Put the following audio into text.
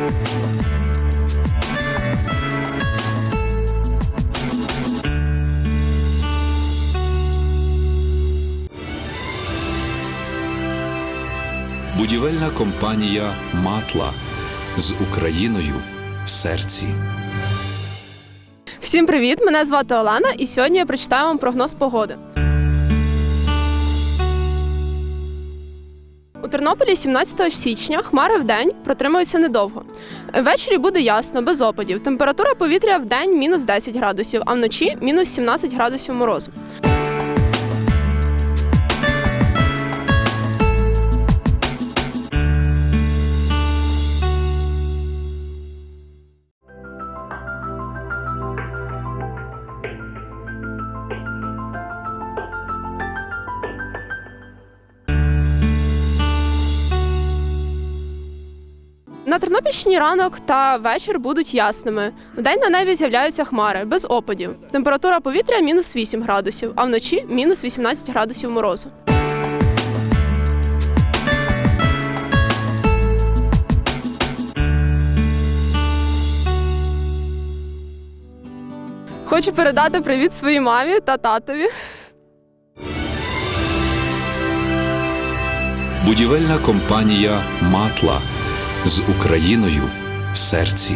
Будівельна компанія Матла з Україною в серці. Всім привіт! Мене звати Олена, і сьогодні я прочитаю вам прогноз погоди. Тернополі 17 січня хмари в день протримуються недовго. Ввечері буде ясно, без опадів. Температура повітря в день мінус 10 градусів, а вночі мінус 17 градусів морозу. На Тернопільщині ранок та вечір будуть ясними. Вдень на небі з'являються хмари без опадів. Температура повітря мінус 8 градусів, а вночі мінус 18 градусів морозу. Хочу передати привіт своїй мамі та татові. Будівельна компанія Матла з Україною в серці.